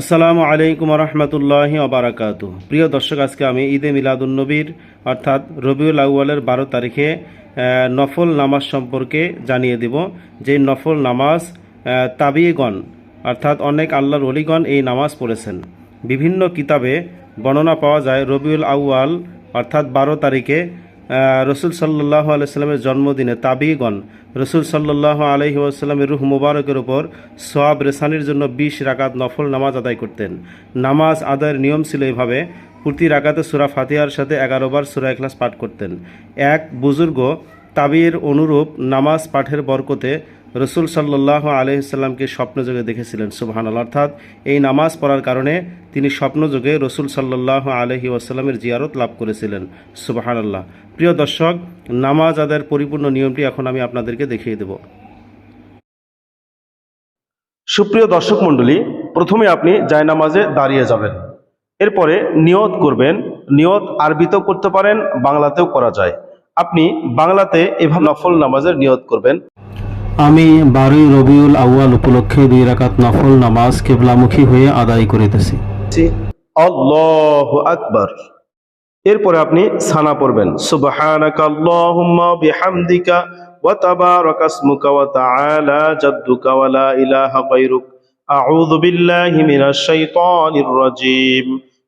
আসসালামু আলাইকুম রহমতুল্লাহি ওবরাকাতু প্রিয় দর্শক, আজকে আমি ঈদে মিলাদুন্নবীর অর্থাৎ রবিউল আউয়ালের বারো তারিখে নফল নামাজ সম্পর্কে জানিয়ে দেব। যে নফল নামাজ তাবিগণ, অর্থাৎ অনেক আল্লাহর অলিগণ এই নামাজ পড়েছেন। বিভিন্ন কিতাবে বর্ণনা পাওয়া যায় রবিউল আউয়াল, অর্থাৎ বারো তারিখে রসুল সাল্লাহ আলাইস্লামের জন্মদিনে তাবিগণ, রসুল সাল্লাহ আলহি আসাল্লামের রুহ মুবারকের ওপর সোয়াব রেসানির জন্য বিশ রাকাত নফল নামাজ আদায় করতেন। নামাজ আদায়ের নিয়ম ছিল এভাবে, প্রতি রাকাতে সুরা ফাতিহার সাথে এগারোবার সুরা এখলাস পাঠ করতেন। এক বুজুর্গ তাবির অনুরূপ নামাজ পাঠের বরকতে রসুল সাল্লাহ আলহিসাল্লামকে স্বপ্নযোগে দেখেছিলেন সুবাহান অর্থাৎ এই নামাজ পড়ার কারণে তিনি স্বপ্নযোগে রসুল সাল্লাহ আলহি ওয়াসাল্লামের জিয়ারত লাভ করেছিলেন সুবাহান আল্লাহ প্রিয় দর্শক, নামাজ আদায়ের পরিপূর্ণ নিয়মটি এখন আমি আপনাদেরকে দেখিয়ে দেব। সুপ্রিয় দর্শক মণ্ডলী, প্রথমে আপনি জায়নামাজে দাঁড়িয়ে যাবেন। এরপরে নিয়ত করবেন, নিয়ত আরবিতেও করতে পারেন, বাংলাতেও করা যায়। আপনি বাংলাতে এভাবে নফল নামাজের নিয়ত করবেন। আমি বারোই রবিউল আউয়াল উপলক্ষে দুই রাকাত নফল নামাজ কেবলামুখী হয়ে আদায় করিতেছি। আল্লাহু আকবার। এরপরে আপনি সানা পড়বেন। সুবহানাকা আল্লাহুম্মা বিহামদিকা ওয়া তাবারাকা ইসমুকা ওয়া তাআলা জাদ্দুকা ওয়া লা ইলাহা গায়রুক। আউযু বিল্লাহি মিনাশ শাইতানির রাজীম।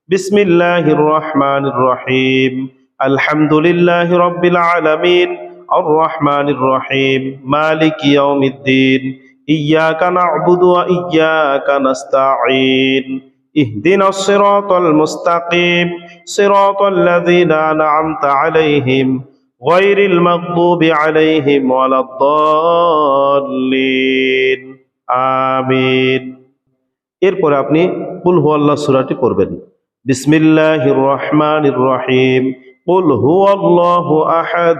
বিসমিল্লাহির রহমানির রহিম। আলহামদুলিল্লাহি রাব্বিল আলামিন। الرحمن الرحيم مالك يوم الدين إياك نعبد وإياك نستعين اهدنا الصراط المستقيم صراط الذين أنعمت عليهم غير المغضوب عليهم ولا الضالين آمين এরপরে আপনি কুল হুয়াল্লাহ সূরাটি পড়বেন বিসমিল্লাহির রহমানির রহিম কুল হুয়াল্লাহু আহাদ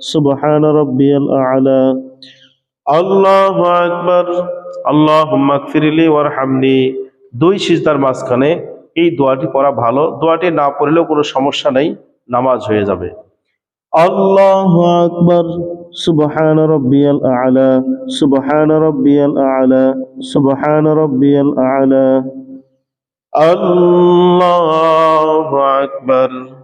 সুবহান রব্বিয়াল আলা। আল্লাহু আকবার। আল্লাহুম্মা ইগফিরলি ওয়ারহামনি দুই সিজদার মাঝখানে এই দোয়াটি পড়া ভালো। দোয়াটি না পড়লেও কোনো সমস্যা নেই, নামাজ হয়ে যাবে। আল্লাহু আকবার। সুবহান রব্বিয়াল আলা। সুবহান রব্বিয়াল আলা। সুবহান রব্বিয়াল আলা। আল্লাহু আকবার।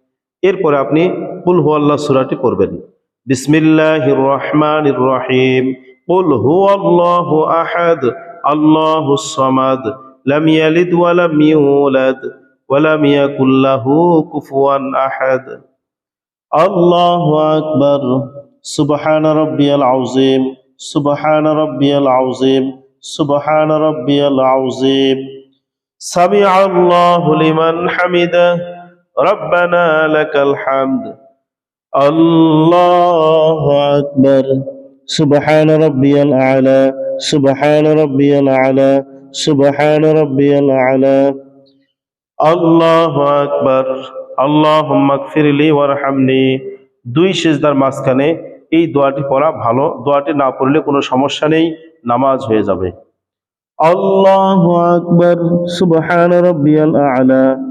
এরপরে আপনি কুল হু আল্লাহ সুরাটি পড়বেন। বিসমিল্লাহ রহমান রহিম। কুল হু আল্লাহ আহাদ, আল্লাহ সমাদ, লাম ইয়ালিদ ওয়া লাম ইউলাদ, ওয়া লাম ইয়াকুল লাহু কুফুয়ান আহাদ। আল্লাহু আকবার। সুবহান রাব্বিয়াল আযীম। সুবহান রাব্বিয়াল আযীম। সুবহান রাব্বিয়াল আযীম। সামিআ আল্লাহু লিমান হামিদাহ রব্বানা লাকাল হামদ। আল্লাহু আকবার। সুবহান রাব্বিয়াল আলা, সুবহান রাব্বিয়াল আলা, সুবহান রাব্বিয়াল আলা। আল্লাহু আকবার। দুই সিজদার মাঝখানে এই দোয়াটি পড়া ভালো। দোয়াটি না পড়লে কোনো সমস্যা নেই, নামাজ হয়ে যাবে। আল্লাহ আকবর। সুবহান রাব্বিয়াল আলা।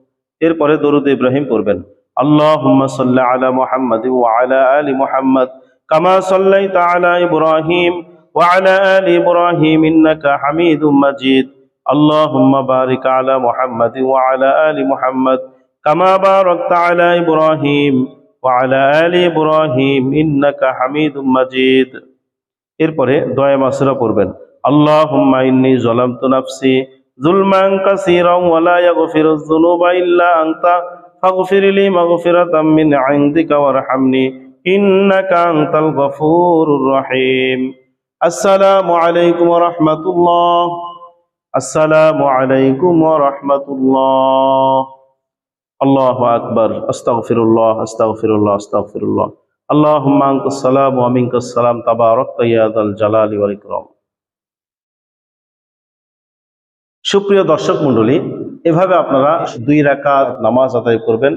এরপরে দরুদ ইব্রাহিম পড়বেন আল্লাহুম্মা সাল্লি আলা মুহাম্মাদ ওয়া আলা আলি মুহাম্মাদ কামা সাল্লাইতা আলা ইব্রাহিম ওয়া আলা আলি ইব্রাহিম ইন্নাকা হামিদুম মাজিদ اللهم بارك على محمد وعلى آل محمد كما باركت على إبراهيم وعلى آل إبراهيم إنك حميد مجيد এরপরে দয়া মাসুরা পড়বেন আল্লাহুম্মা ইন্নী যালামতু নাফসি যুলমান কাসীরান ওয়া লা ইয়াগফিরুয যুনুবা ইল্লা আনতা ফাগফির লি মাগফিরাতাম মিন ইনদিকা ওয়ারহামনি ইন্নাকা আনতাল গফুরুর রহিম। আসসালামু আলাইকুম ওয়া রাহমাতুল্লাহ। আসসালামু আলাইকুম ওয়া রাহমাতুল্লাহ। আল্লাহু আকবার। আস্তাগফিরুল্লাহ আস্তাগফিরুল্লাহ আস্তাগফিরুল্লাহ। আল্লাহুম্মা আনতাস সালাম ওয়া মিনকাস সালাম। তাবারাকতা ইয়া যাল জালালি ওয়াল ইকরাম। সুপ্রিয় দর্শক মণ্ডলী এভাবে আপনারা দুই রাকাত নামাজ আদায় করবেন।